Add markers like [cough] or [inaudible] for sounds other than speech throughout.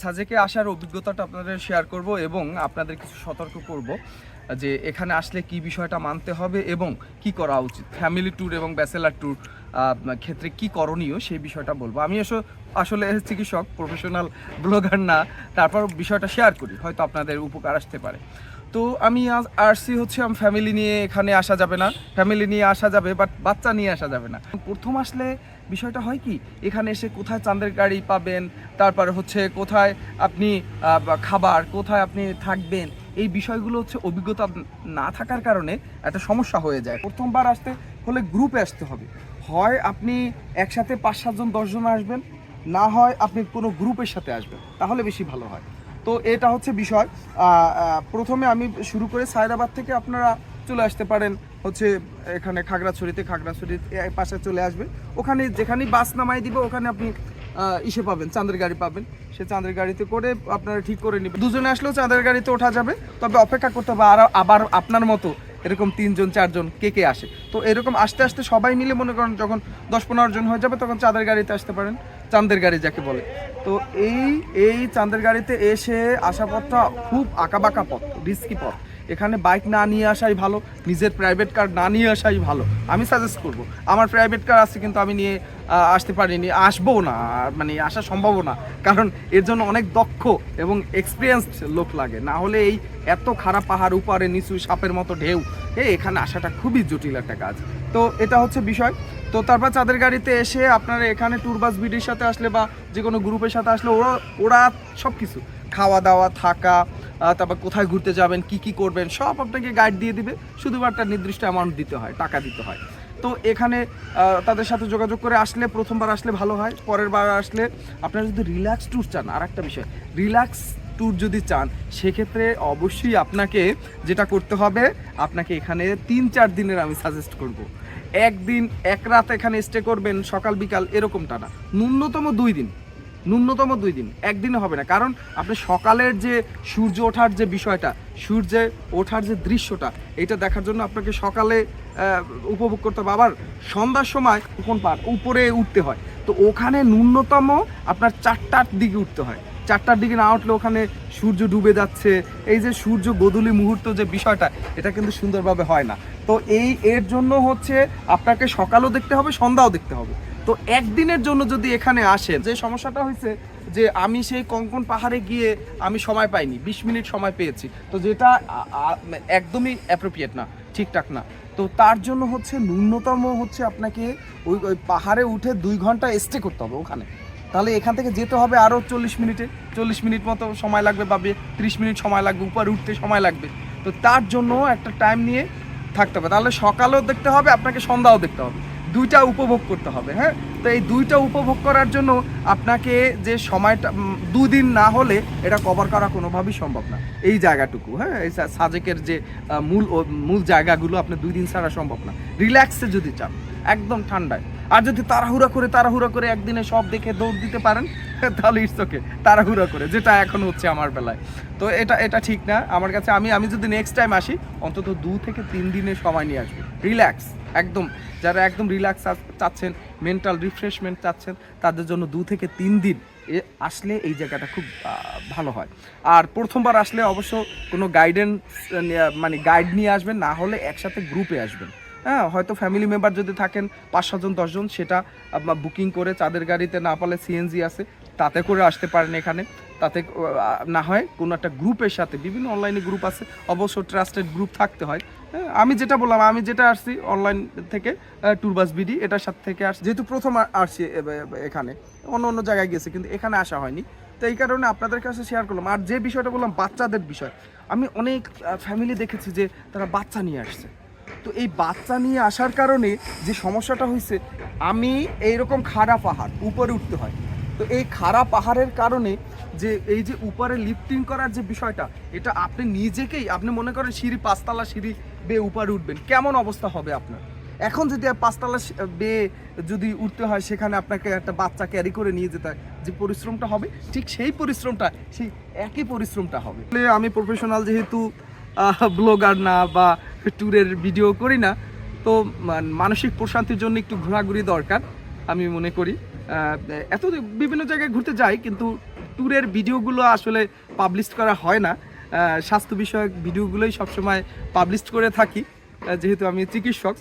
সাজেকে আসার অভিজ্ঞতাটা আপনাদের শেয়ার করব এবং আপনাদের কিছু সতর্ক করব যে এখানে আসলে কি বিষয়টা মানতে হবে এবং কি করা উচিত। ফ্যামিলি ট্যুর এবং ব্যাচেলার ট্যুর ক্ষেত্রে কি করণীয় সেই বিষয়টা বলব। আমি এসো আসলে চিকিৎসক প্রফেশনাল ব্লগার না, তারপর বিষয়টা শেয়ার করি, হয়তো আপনাদের উপকার আসতে পারে। তো আমি আসছি হচ্ছে আমি ফ্যামিলি নিয়ে এখানে আসা যাবে না। ফ্যামিলি নিয়ে আসা যাবে বাট বাচ্চা নিয়ে আসা যাবে না। প্রথম আসলে বিষয়টা হয় কি, এখানে এসে কোথায় চাঁদের গাড়ি পাবেন, তারপরে হচ্ছে কোথায় আপনি খাবার, কোথায় আপনি থাকবেন, এই বিষয়গুলো হচ্ছে অভিজ্ঞতা না থাকার কারণে একটা সমস্যা হয়ে যায়। প্রথমবার আসতে হলে গ্রুপে আসতে হবে। হয় আপনি একসাথে পাঁচ সাতজন, দশজন আসবেন, না হয় আপনি কোনো গ্রুপের সাথে আসবেন, তাহলে বেশি ভালো হয়। তো এটা হচ্ছে বিষয়। প্রথমে আমি শুরু করে সায়দাবাদ থেকে আপনারা চলে আসতে পারেন হচ্ছে এখানে খাগড়াছড়িতে, খাগড়াছড়ির পাশে চলে আসবেন ওখানে যেখানেই বাস নামাই দিবে, ওখানে আপনি ইসে পাবেন, চাঁদের গাড়ি পাবেন। সে চাঁদের গাড়িতে করে আপনারা ঠিক করে নেবেন। দুজনে আসলেও চাঁদের গাড়িতে ওঠা যাবে, তবে অপেক্ষা করতে হবে আর আবার আপনার মতো এরকম তিনজন, চারজন কে কে আসে। তো এরকম আস্তে আস্তে সবাই মিলে মনে করেন যখন দশ পনেরো জন হয়ে যাবে, তখন চাঁদের গাড়িতে আসতে পারেন। চাঁদের গাড়ি যাকে বলে। তো এই এই চাঁদের গাড়িতে এসে আসা পথটা খুব আঁকাবাঁকা পথ রিস্কি পথ। এখানে বাইক না নিয়ে আসাই ভালো, নিজের প্রাইভেট কার না নিয়ে আসাই ভালো। আমি সাজেস্ট করব, আমার প্রাইভেট কার আছে কিন্তু আমি নিয়ে আসতে পারিনি আসব না মানে আসা সম্ভব না। কারণ এর জন্য অনেক দক্ষ এবং এক্সপিরিয়েন্সড লোক লাগে। না হলে এই এত খারাপ পাহাড় উপরে, নিচু সাপের মতো ঢেউ এই এখানে আসাটা খুবই জটিল একটা কাজ। তো এটা হচ্ছে বিষয়। তো তারপর চাঁদের গাড়িতে এসে আপনারা এখানে ট্যুর বাস বিডির সাথে আসলে বা যে কোনো গ্রুপের সাথে আসলে ওরা ওরা সব কিছু খাওয়া দাওয়া, থাকা তারপর কোথায় ঘুরতে যাবেন, কি কি করবেন, সব আপনাকে গাইড দিয়ে দিবে। শুধুমাত্র একটা নির্দিষ্ট অ্যামাউন্ট দিতে হয়, টাকা দিতে হয়। তো এখানে তাদের সাথে যোগাযোগ করে আসলে প্রথমবার আসলে ভালো হয়, পরের বার আসলে আপনারা যদি রিল্যাক্স ট্যুর চান আর একটা বিষয় রিল্যাক্স ট্যুর যদি চান, সেক্ষেত্রে অবশ্যই আপনাকে যেটা করতে হবে, আপনাকে এখানে তিন চার দিনের আমি সাজেস্ট করব। একদিন, এক রাত এখানে স্টে করবেন সকাল, বিকাল এরকমটা না। ন্যূনতম দুই দিন। ন্যূনতম দুই দিন। একদিনে হবে না। কারণ আপনি সকালের যে সূর্য ওঠার যে বিষয়টা, সূর্যে ওঠার যে দৃশ্যটা, এটা দেখার জন্য আপনাকে সকালে উপভোগ করতে হবে। আবার সন্ধ্যার সময় কোন পার উপরে উঠতে হয়। তো ওখানে ন্যূনতম আপনার চারটার দিকে উঠতে হয়। চারটার দিকে না উঠলে ওখানে সূর্য ডুবে যাচ্ছে। এই যে সূর্য গোধূলি মুহূর্ত যে বিষয়টা, এটা কিন্তু সুন্দরভাবে হয় না। তো এই এর জন্য হচ্ছে আপনাকে সকালও দেখতে হবে, সন্ধ্যাও দেখতে হবে। তো একদিনের জন্য যদি এখানে আসেন, যে সমস্যাটা হয়েছে যে আমি সেই কঙ্কন পাহাড়ে গিয়ে আমি সময় পাইনি, বিশ মিনিট সময় পেয়েছি। তো যেটা একদমই অ্যাপ্রোপ্রিয়েট না, ঠিকঠাক না। তো তার জন্য হচ্ছে ন্যূনতম হচ্ছে আপনাকে ওই ওই পাহাড়ে উঠে দুই ঘণ্টা স্টে করতে হবে ওখানে। তাহলে এখান থেকে যেতে হবে আরও চল্লিশ মিনিটে। চল্লিশ মিনিট মতো সময় লাগবে বা ত্রিশ মিনিট সময় লাগবে, উপরে উঠতে সময় লাগবে। তো তার জন্য একটা টাইম নিয়ে থাকতে হবে। তাহলে সকালেও দেখতে হবে, আপনাকে সন্ধ্যাও দেখতে হবে। দুইটা উপভোগ করতে হবে হ্যাঁ? তো এই দুইটা উপভোগ করার জন্য আপনাকে যে সময়টা দুদিন না হলে এটা কভার করা কোনোভাবেই সম্ভব না। এই জায়গাটুকু হ্যাঁ? এই সাজেকের যে মূল মূল জায়গাগুলো আপনার দুই দিন ছাড়া সম্ভব না। রিল্যাক্সে যদি চান, একদম ঠান্ডায়। আর যদি তাড়াহুড়া করে তাড়াহুড়া করে একদিনে সব দেখে দৌড় দিতে পারেন, [laughs] তাহলে ইটস তাড়াহুড়া করে, যেটা এখন হচ্ছে আমার বেলায়। তো এটা এটা ঠিক না। আমার কাছে আমি আমি যদি নেক্সট টাইম আসি, অন্তত দু থেকে তিন দিনের সময় নিয়ে আসব। রিল্যাক্স একদম। যারা একদম রিল্যাক্স চাচ্ছেন মেন্টাল রিফ্রেশমেন্ট চাচ্ছেন, তাদের জন্য দু থেকে তিন দিন, এ, আসলে এই জায়গাটা খুব ভালো হয়। আর প্রথমবার আসলে অবশ্য কোনো গাইডেন্স মানে গাইড নিয়ে আসবেন, না হলে একসাথে গ্রুপে আসবেন। হ্যাঁ হয়তো ফ্যামিলি মেম্বার যদি থাকেন পাঁচ সাতজন দশজন সেটা বুকিং করে চাঁদের গাড়িতে না পালে সিএনজি আছে তাতে করে আসতে পারেন এখানে। তাতে না হয় কোনো একটা গ্রুপের সাথে বিভিন্ন অনলাইনে গ্রুপ আছে অবশ্য ট্রাস্টেড গ্রুপ থাকতে হয়। হ্যাঁ, আমি যেটা বললাম আমি যেটা আসছি অনলাইন থেকে ট্যুর বাস বিডি এটার সাথে থেকে আসছি। যেহেতু প্রথম আসছি এখানে অন্য অন্য জায়গায় গেছি কিন্তু এখানে আসা হয়নি। তো এই কারণে আপনাদের কাছে শেয়ার করলাম। আর যে বিষয়টা বললাম বাচ্চাদের বিষয়। আমি অনেক ফ্যামিলি দেখেছি যে তারা বাচ্চা নিয়ে আসছে। তো এই বাচ্চা নিয়ে আসার কারণে যে সমস্যাটা হয়েছে, আমি এইরকম খাড়া পাহাড়, উপরে উঠতে হয়। তো এই খাড়া পাহাড়ের কারণে যে এই যে উপরে লিফটিং করার যে বিষয়টা, এটা আপনি নিজেকেই, আপনি মনে করেন সিঁড়ি পাঁচতলা সিঁড়ি বেয়ে উপরে উঠবেন, কেমন অবস্থা হবে আপনার? এখন যদি পাঁচতলা বেয়ে যদি উঠতে হয়, সেখানে আপনাকে একটা বাচ্চা ক্যারি করে নিয়ে যেতে হয়, যে পরিশ্রমটা হবে, ঠিক সেই পরিশ্রমটা, সেই একই পরিশ্রমটা হবে। আমি প্রফেশনাল যেহেতু ব্লগার না বা ট্যুরের ভিডিও করি না। তো মানসিক প্রশান্তির জন্য একটু ঘোরাঘুরি দরকার, আমি মনে করি। এত বিভিন্ন জায়গায় ঘুরতে যাই, কিন্তু ট্যুরের ভিডিওগুলো আসলে পাবলিশ করা হয় না। স্বাস্থ্য বিষয়ক ভিডিওগুলোই সবসময় পাবলিশ করে থাকি যেহেতু আমি চিকিৎসক।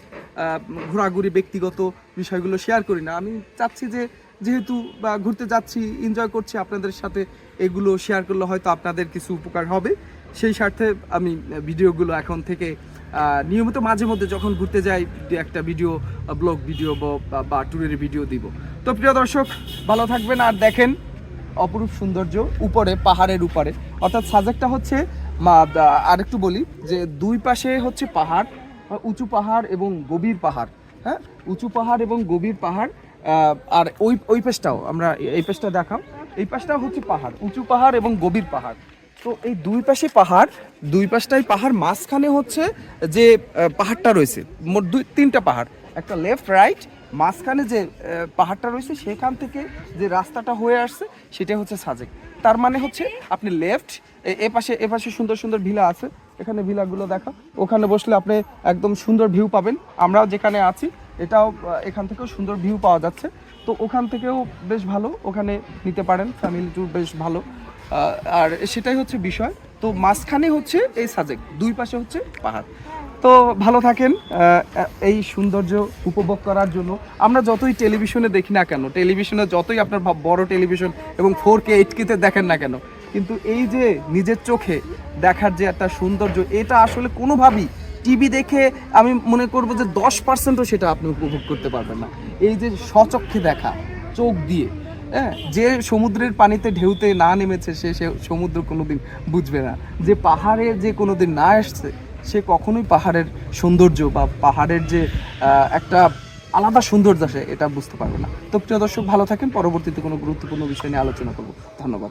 ঘোরাঘুরি ব্যক্তিগত বিষয়গুলো শেয়ার করি না। আমি চাচ্ছি যে, যেহেতু, বা ঘুরতে যাচ্ছি এনজয় করছি, আপনাদের সাথে এগুলো শেয়ার করলে হয়তো আপনাদের কিছু উপকার হবে। সেই স্বার্থে আমি ভিডিওগুলো এখন থেকে নিয়মিত মাঝে মধ্যে যখন ঘুরতে যাই, একটা ভিডিও ব্লগ ভিডিও বা- ট্যুরের ভিডিও দিব। তো প্রিয় দর্শক, ভালো থাকবেন আর দেখেন অপরূপ সৌন্দর্য উপরে, পাহাড়ের উপরে। অর্থাৎ সাজেকটা হচ্ছে দা- আরেকটু বলি যে দুই পাশে হচ্ছে পাহাড়, উঁচু পাহাড় এবং গভীর পাহাড় হ্যাঁ? উঁচু পাহাড় এবং গভীর পাহাড় আর ওই ওই পাশটাও, আমরা এই পাশটা দেখাম। এই পাশটাও হচ্ছে পাহাড়, উঁচু পাহাড় এবং গভীর পাহাড়। তো এই দুই পাশে পাহাড়, দুই পাশটাই পাহাড়, মাঝখানে হচ্ছে যে পাহাড়টা রয়েছে, মোট দুই, তিনটা পাহাড়। একটা লেফট রাইট মাঝখানে যে পাহাড়টা রয়েছে, সেখান থেকে যে রাস্তাটা হয়ে আসছে সেটা হচ্ছে সাজেক। তার মানে হচ্ছে আপনি লেফট এ পাশে এ পাশে সুন্দর সুন্দর ভিলা আছে। এখানে ভিলাগুলো দেখা। ওখানে বসলে আপনি একদম সুন্দর ভিউ পাবেন। আমরাও যেখানে আছি, এটাও এখান থেকেও সুন্দর ভিউ পাওয়া যাচ্ছে। তো ওখান থেকেও বেশ ভালো। ওখানে নিতে পারেন। ফ্যামিলি ট্যুর বেশ ভালো। আর সেটাই হচ্ছে বিষয়। তো মাঝখানে হচ্ছে এই সাজেক দুই পাশে হচ্ছে পাহাড়। তো ভালো থাকেন এই সৌন্দর্য উপভোগ করার জন্য। আমরা যতই টেলিভিশনে দেখি না কেন টেলিভিশনে যতই আপনার বড় টেলিভিশন এবং ফোর কে এইট কেতে দেখেন না কেন, কিন্তু এই যে নিজের চোখে দেখার যে একটা সৌন্দর্য, এটা আসলে কোনোভাবেই টিভি দেখে আমি মনে করব যে দশ পার্সেন্টও সেটা আপনি উপভোগ করতে পারবেন না। এই যে স্বচক্ষে দেখা, চোখ দিয়ে হ্যাঁ যে সমুদ্রের পানিতে ঢেউতে না নেমেছে, সে সে সমুদ্র কোনোদিন বুঝবে না। যে পাহাড়ে যে কোনোদিন না এসছে সে কখনোই পাহাড়ের সৌন্দর্য বা পাহাড়ের যে একটা আলাদা সৌন্দর্য আসে, এটা বুঝতে পারবে না। তো প্রিয় দর্শক, ভালো থাকেন। পরবর্তীতে কোনো গুরুত্বপূর্ণ বিষয় নিয়ে আলোচনা করব। ধন্যবাদ।